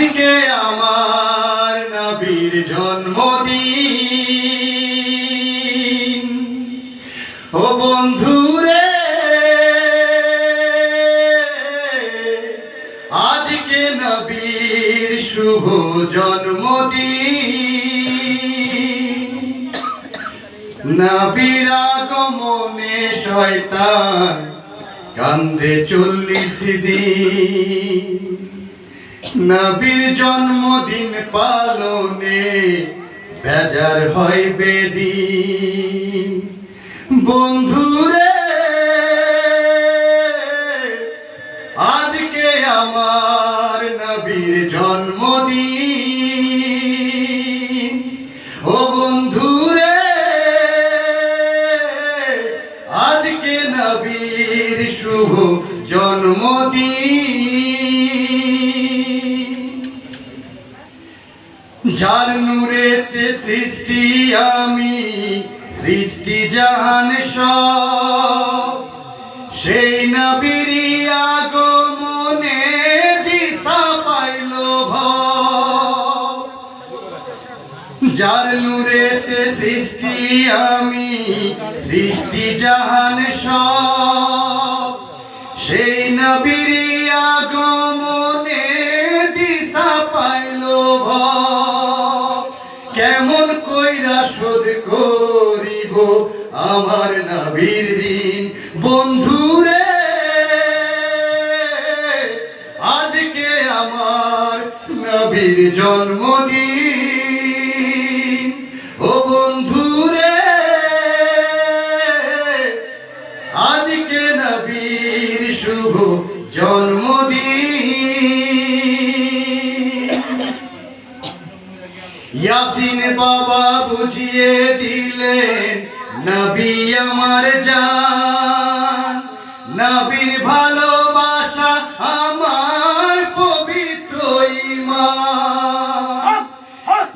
আজকে আমার নবীর জন্মদিন। ও বন্ধু রে আজকে নবীর শুভ জন্মদিন। নবীর আগমনে শয়তান কান্দে চল্লিশ দিন। নবীর জন্মদিন পালনে বেজার হয় বেদি বন্ধুরে, আজকে আমার নবীর জন্মদিন। ও বন্ধুরে, আজকে নবীর শুভ জন্মদিন। যার নূরেতে সৃষ্টি আমি, সৃষ্টি জাহান সেই নবীর আগমনে দিশা পাইল যার নূরেতে সৃষ্টি আমি, সৃষ্টি জাহান সব। কইরা শোধ করিব আমার নবীর ঋণ বন্ধুরে, আজকে আমার নবীর জন্মদিন। ও বন্ধুরে, আজকে নবীর শুভ জন্মদিন। ইয়াসিন বাবা বুঝিয়ে দিলেন, নবী আমার জান। নবীর ভালোবাসা আমার পবিত্র ইমান।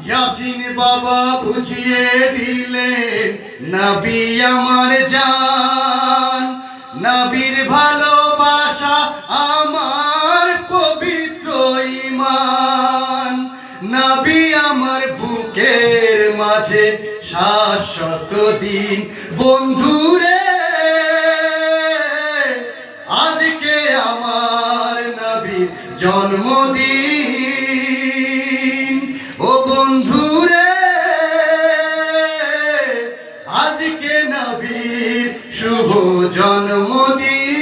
ইয়াসিন বাবা বুঝিয়ে দিলেন, নবী আমার জান। শাশ্বত দিন বন্ধুরে আজকে আমার নবীর জন্মদিন। ও বন্ধুরে আজকে নবীর শুভ জন্মদিন।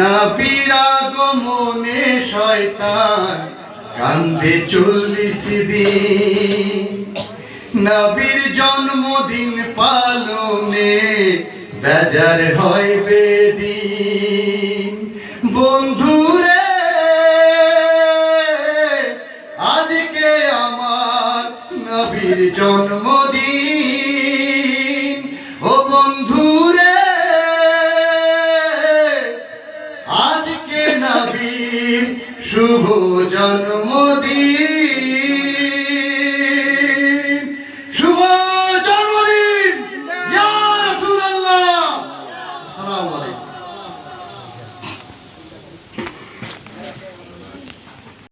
নবীর আগমনে শয়তান কান্দে চল্লিশ দিন। নবীর জন্মদিন পালনে বেজার হয় বেদিন। বন্ধুরে, আজকে আমার নবীর জন্মদিন। ও বন্ধুরে, আজকে নবীর শুভ জন্মদিন।